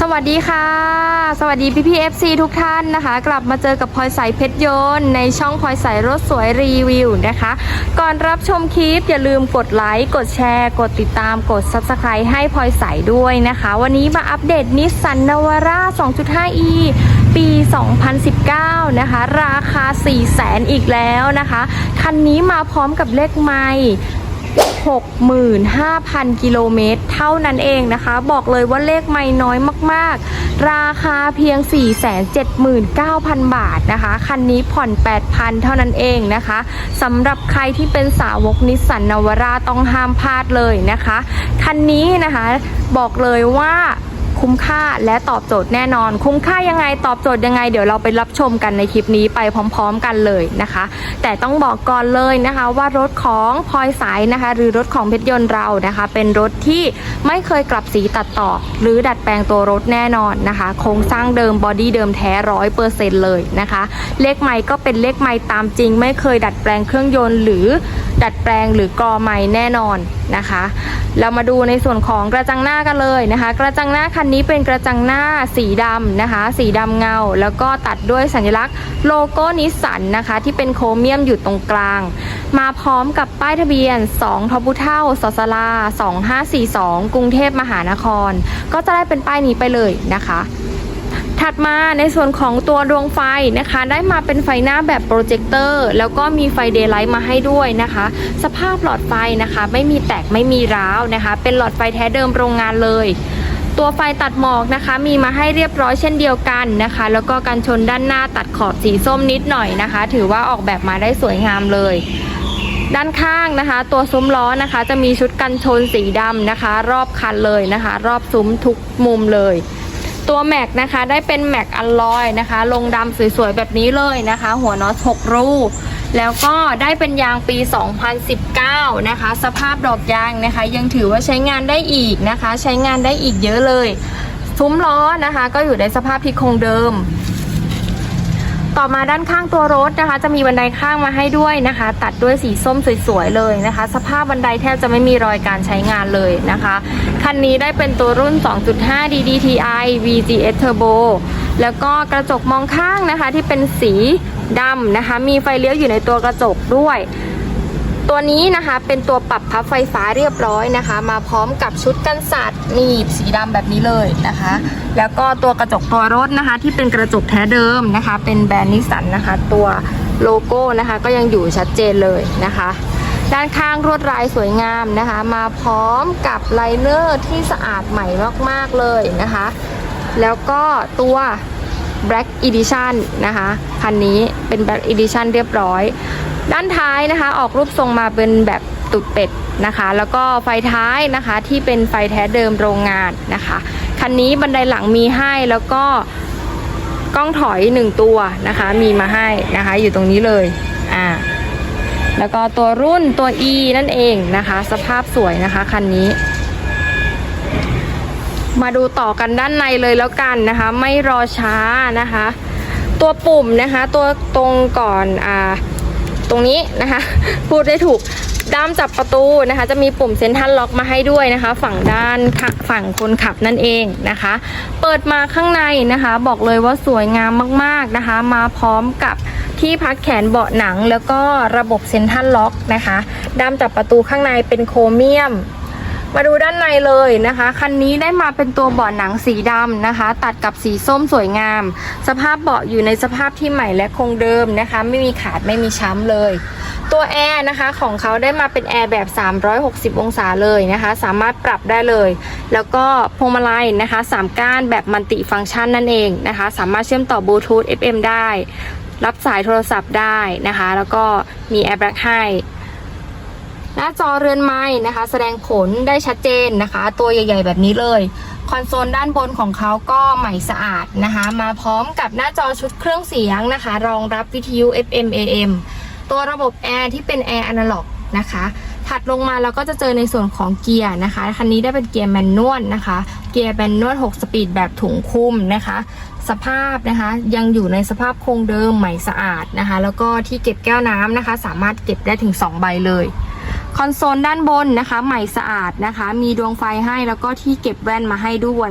สวัสดีค่ะ สวัสดีพี่พีเอฟซีทุกท่านนะคะ กลับมาเจอกับพลอยใสเพชรยนต์ในช่องพลอยใสรถสวยรีวิวนะคะ ก่อนรับชมคลิปอย่าลืมกดไลค์กดแชร์ กดติดตามกด Subscribe ให้พลอยใสด้วยนะคะ วันนี้มาอัปเดตนิสสันนวาร่า 2.5e ปี 2019 นะคะ ราคา 4 0 0แสนอีกแล้วนะคะ คันนี้มาพร้อมกับเลขไมล์ 65,000 กิโลเมตร เท่านั้นเองนะคะ บอกเลยว่าเลขไม่น้อยมาก ๆ ราคาเพียง 479,000 บาทนะคะ คันนี้ผ่อน 8,000 เท่านั้นเองนะคะสำหรับใครที่เป็นสาวกนิสสันนวาราต้องห้ามพลาดเลยนะคะ คันนี้นะคะบอกเลยว่า คุ้มค่าและตอบโจทย์แน่นอน คุ้มค่ายังไงตอบโจทย์ยังไง เดี๋ยวเราไปรับชมกันในคลิปนี้ไปพร้อม ๆ กันเลยนะคะ แต่ต้องบอกก่อนเลยนะคะว่ารถของพลอยสายนะคะ หรือรถของเพชรยนต์เรานะคะ เป็นรถที่ไม่เคยกลับสีตัดต่อ หรือดัดแปลงตัวรถแน่นอนนะคะ โครงสร้างเดิมบอดี้เดิมแท้ร้อยเปอร์เซ็นต์เลยนะคะ เลขไม้ก็เป็นเลขไม้ตามจริง ไม่เคยดัดแปลงเครื่องยนต์หรือ ดัดแปลงหรือกรอไม้แน่นอนนะคะ เรามาดูในส่วนของกระจังหน้ากันเลยนะคะ กระจังหน้าคันนี้เป็นกระจังหน้าสีดำนะคะ สีดำเงา แล้วก็ตัดด้วยสัญลักษณ์โลโก้นิสสันนะคะ ที่เป็นโครเมียมอยู่ตรงกลาง มาพร้อมกับป้ายทะเบียน 2ทบุเท่าสสลา2542 กรุงเทพมหานคร ก็จะได้เป็นป้ายนี้ไปเลยนะคะ ถัดมาในส่วนของตัวดวงไฟนะคะ ได้มาเป็นไฟหน้าแบบโปรเจคเตอร์แล้วก็มีไฟเดย์ไลท์มาให้ด้วยนะคะ สภาพหลอดไฟนะคะ ไม่มีแตกไม่มีร้าวนะคะ เป็นหลอดไฟแท้เดิมโรงงานเลยตัวไฟตัดหมอกนะคะ มีมาให้เรียบร้อยเช่นเดียวกันนะคะ แล้วก็กันชนด้านหน้าตัดขอบสีส้มนิดหน่อยนะคะ ถือว่าออกแบบมาได้สวยงามเลย ด้านข้างนะคะ ตัวซุ้มล้อนะคะ จะมีชุดกันชนสีดำนะคะ รอบคันเลยนะคะ รอบซุ้มทุกมุมเลย ตัวแม็กนะคะได้เป็นแม็กอัลลอยนะคะ ลงดำสวยๆ แบบนี้เลยนะคะ หัวน็อต6รูแล้วก็ได้เป็นยางปี 2019 นะคะ สภาพดอกยางนะคะ ยังถือว่าใช้งานได้อีกนะคะ ใช้งานได้อีกเยอะเลยทุ้มล้อนะคะ ก็อยู่ในสภาพที่คงเดิม ต่อมาด้านข้างตัวรถนะคะ จะมีบันไดข้างมาให้ด้วยนะคะ ตัดด้วยสีส้มสวยๆเลยนะคะ สภาพบันไดแทบจะไม่มีรอยการใช้งานเลยนะคะคันนี้ได้เป็นตัวรุ่น 2.5 DDTI VGS Turbo แล้วก็กระจกมองข้างนะคะที่เป็นสีดำนะคะ มีไฟเลี้ยวอยู่ในตัวกระจกด้วย ตัวนี้นะคะเป็นตัวปรับพับไฟฟ้าเรียบร้อยนะคะ มาพร้อมกับชุดกันสัตว์หนีบสีดำแบบนี้เลยนะคะ แล้วก็ตัวกระจกตัวรถนะคะ ที่เป็นกระจกแท้เดิมนะคะ เป็นแบรนด์นิสสันนะคะ ตัวโลโก้นะคะ ก็ยังอยู่ชัดเจนเลยนะคะ ด้านข้างรวดลายสวยงามนะคะ มาพร้อมกับไลเนอร์ที่สะอาดใหม่มากๆเลยนะคะ แล้วก็ตัว Black Edition นะคะ คันนี้เป็น Black Edition เรียบร้อย ด้านท้ายนะคะ ออกรูปทรงมาเป็นแบบตุดเป็ดนะคะ แล้วก็ไฟท้ายนะคะที่เป็นไฟแท้เดิมโรงงานนะคะ คันนี้บันไดหลังมีให้แล้วก็กล้องถอยหนึ่งตัวนะคะ มีมาให้นะคะ อยู่ตรงนี้เลยอ่าแล้วก็ตัวรุ่นตัว E นั่นเองนะคะ สภาพสวยนะคะคันนี้ มาดูต่อกันด้านในเลยแล้วกันนะคะ ไม่รอช้านะคะ ตัวปุ่มนะคะ ตัวตรงก่อนอ่า ตรงนี้นะคะ พูดได้ถูกด้ามจับประตูนะคะ จะมีปุ่มเซ็นทรัลล็อกมาให้ด้วยนะคะ ฝั่งด้านฝั่งคนขับนั่นเองนะคะ เปิดมาข้างในนะคะ บอกเลยว่าสวยงามมากๆนะคะ มาพร้อมกับที่พักแขนเบาะหนัง แล้วก็ระบบเซ็นทรัลล็อกนะคะด้ามจับประตูข้างในเป็นโครเมียม มาดูด้านในเลยนะคะ คันนี้ได้มาเป็นตัวเบาะหนังสีดำนะคะ ตัดกับสีส้มสวยงาม สภาพเบาะอยู่ในสภาพที่ใหม่และคงเดิมนะคะ ไม่มีขาดไม่มีช้ำเลย ตัวแอร์นะคะของเขาได้มาเป็นแอร์แบบ 360 องศาเลยนะคะ สามารถปรับได้เลย แล้วก็พวงมาลัยนะคะ 3 ก้านแบบมัลติฟังก์ชันนั่นเองนะคะ สามารถเชื่อมต่อบลูทูธ FM ได้ รับสายโทรศัพท์ได้นะคะ แล้วก็มีแอร์แบ็กให้ หน้าจอเรือนไม้นะคะ แสดงผลได้ชัดเจนนะคะ ตัวใหญ่ ๆ แบบนี้เลย คอนโซลด้านบนของเขาก็ใหม่สะอาดนะคะ มาพร้อมกับหน้าจอชุดเครื่องเสียงนะคะ รองรับวิทยุ FM AM ตัวระบบแอร์ที่เป็นแอร์อนาล็อกนะคะ ถัดลงมาเราก็จะเจอในส่วนของเกียร์นะคะ คันนี้ได้เป็นเกียร์แมนนวลนะคะ เกียร์แมนนวล6สปีดแบบถุงคุมนะคะ สภาพนะคะยังอยู่ในสภาพคงเดิมใหม่สะอาดนะคะ แล้วก็ที่เก็บแก้วน้ำนะคะ สามารถเก็บได้ถึง 2 ใบเลย คอนโซลด้านบนนะคะ ใหม่สะอาดนะคะ มีดวงไฟให้แล้วก็ที่เก็บแว่นมาให้ด้วย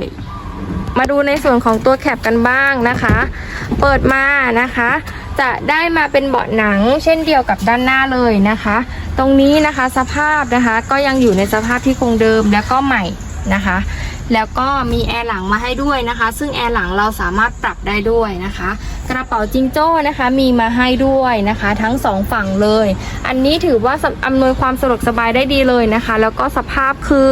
มาดูในส่วนของตัวแคปกันบ้างนะคะ เปิดมานะคะ จะได้มาเป็นเบาะหนัง เช่นเดียวกับด้านหน้าเลยนะคะ ตรงนี้นะคะสภาพนะคะก็ยังอยู่ในสภาพที่คงเดิมแล้วก็ใหม่ นะคะ แล้วก็มีแอร์หลังมาให้ด้วยนะคะ ซึ่งแอร์หลังเราสามารถปรับได้ด้วยนะคะ กระเป๋าจิงโจ้นะคะมีมาให้ด้วยนะคะ ทั้งสองฝั่งเลย อันนี้ถือว่าอำนวยความสะดวกสบายได้ดีเลยนะคะ แล้วก็สภาพคือ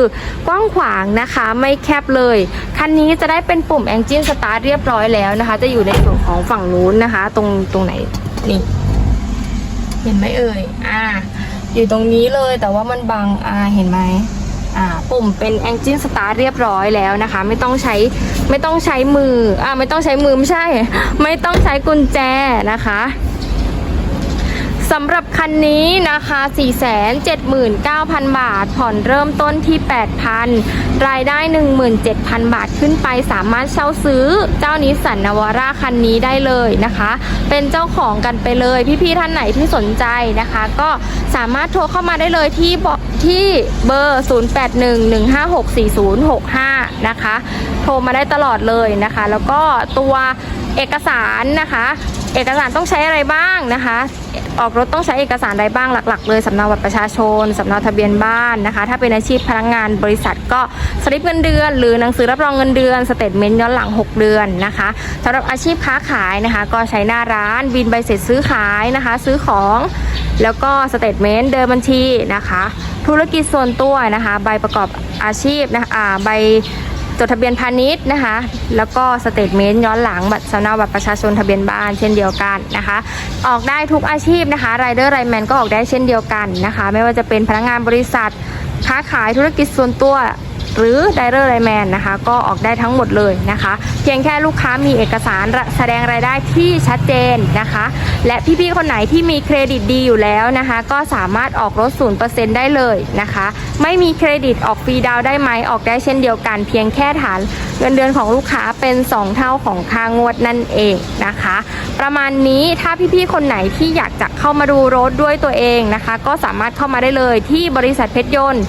กว้างขวางนะคะไม่แคบเลย คันนี้จะได้เป็นปุ่ม Engine Start เรียบร้อยแล้วนะคะ จะอยู่ในส่วนของฝั่งนู้นนะคะ ตรงตรงไหนนี่เห็นไหมเอ่ย อ่า อยู่ตรงนี้เลยแต่ว่ามันบัง อ่า เห็นไหม ปุ่มเป็น engine start เรียบร้อยแล้วนะคะ ไม่ต้องใช้ไม่ต้องใช้มืออ่าไม่ต้องใช้มือไม่ใช่ ไม่ต้องใช้กุญแจนะคะสำหรับคันนี้นะคะ 479,000 บาท ผ่อนเริ่มต้นที่ 8,000 รายได้ 17,000 บาทขึ้นไป สามารถเช่าซื้อเจ้านิสสันนาวาร่าคันนี้ได้เลยนะคะ เป็นเจ้าของกันไปเลย พี่ๆท่านไหนที่สนใจนะคะ ก็สามารถโทรเข้ามาได้เลยที่บาะ ที่เบอร์ 0811564065 นะคะ โทรมาได้ตลอดเลยนะคะ แล้วก็ตัวเอกสารนะคะ เอกสารต้องใช้อะไรบ้างนะคะ ออกรถต้องใช้เอกสารใดบ้างหลัก ๆ เลยสำเนาบัตรประชาชนสำเนาทะเบียนบ้านนะคะ ถ้าเป็นอาชีพพนักงานบริษัทก็สลิปเงินเดือน หรือหนังสือรับรองเงินเดือนสเตทเมนต์ย้อนหลัง 6 เดือนนะคะสำหรับอาชีพค้าขายนะคะ ก็ใช้หน้าร้านบินใบเสร็จซื้อขายนะคะ ซื้อของแล้วก็สเตทเมนต์เดินบัญชีนะคะ ธุรกิจส่วนตัวนะคะ ใบประกอบอาชีพนะคะอ่าใบ จดทะเบียนพาณิชย์นะคะ แล้วก็สเตทเมนต์ย้อนหลังบัตรสำเนาบัตรประชาชนทะเบียนบ้านเช่นเดียวกันนะคะ ออกได้ทุกอาชีพนะคะรายเดอร์ไรแมนก็ออกได้เช่นเดียวกันนะคะ ไม่ว่าจะเป็นพนักงานบริษัท ค้าขายธุรกิจส่วนตัว หรือไดเรอร์ไรแมนนะคะ ก็ออกได้ทั้งหมดเลยนะคะ เพียงแค่ลูกค้ามีเอกสารแสดงรายได้ที่ชัดเจนนะคะ และพี่ๆคนไหนที่มีเครดิตดีอยู่แล้วนะคะ ก็สามารถออกรถ 0%ได้เลยนะคะ ไม่มีเครดิตออกฟรีดาวได้ไหมออกได้เช่นเดียวกัน เพียงแค่ฐานเงินเดือนของลูกค้าเป็น 2 เท่าของค่างวดนั่นเองนะคะ ประมาณนี้ถ้าพี่ๆคนไหนที่อยากจะเข้ามาดูรถด้วยตัวเองนะคะ ก็สามารถเข้ามาได้เลยที่บริษัทเพชรยนต์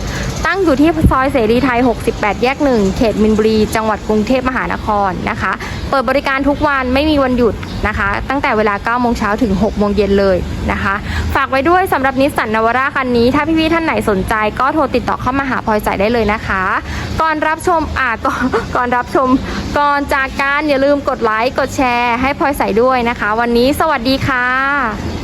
ตั้งอยู่ที่ซอยเสรีไทย68 แยก 1 เขตมินบุรี จังหวัดกรุงเทพมหานครนะคะ เปิดบริการทุกวันไม่มีวันหยุดนะคะ ตั้งแต่เวลา 9 โมงเช้าถึง 6 โมงเย็นเลยนะคะ ฝากไว้ด้วยสำหรับนิสสันนาวาร่าคันนี้ ถ้าพี่ๆท่านไหนสนใจก็โทรติดต่อเข้ามาหาพลอยใส่ได้เลยนะคะ ก่อนรับชมอ่าก่อนก่อนรับชม ก่อนจากการอย่าลืมกดไลค์กดแชร์ให้พลอยใส่ด้วยนะคะ วันนี้สวัสดีค่ะ